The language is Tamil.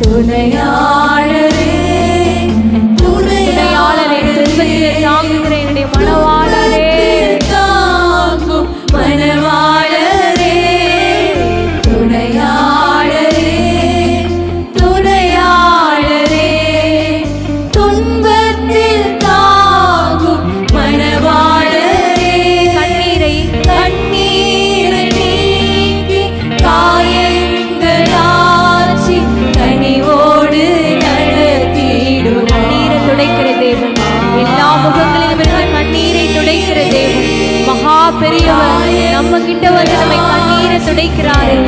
துணையாளரே தேவன். எல்லா முகங்களிலும் இருந்து கண்ணீரை துடைக்கிற தேவன். மகா பெரியவர் நம்ம கிட்ட வந்து நம்மை கண்ணீரை துடைக்கிறாரு.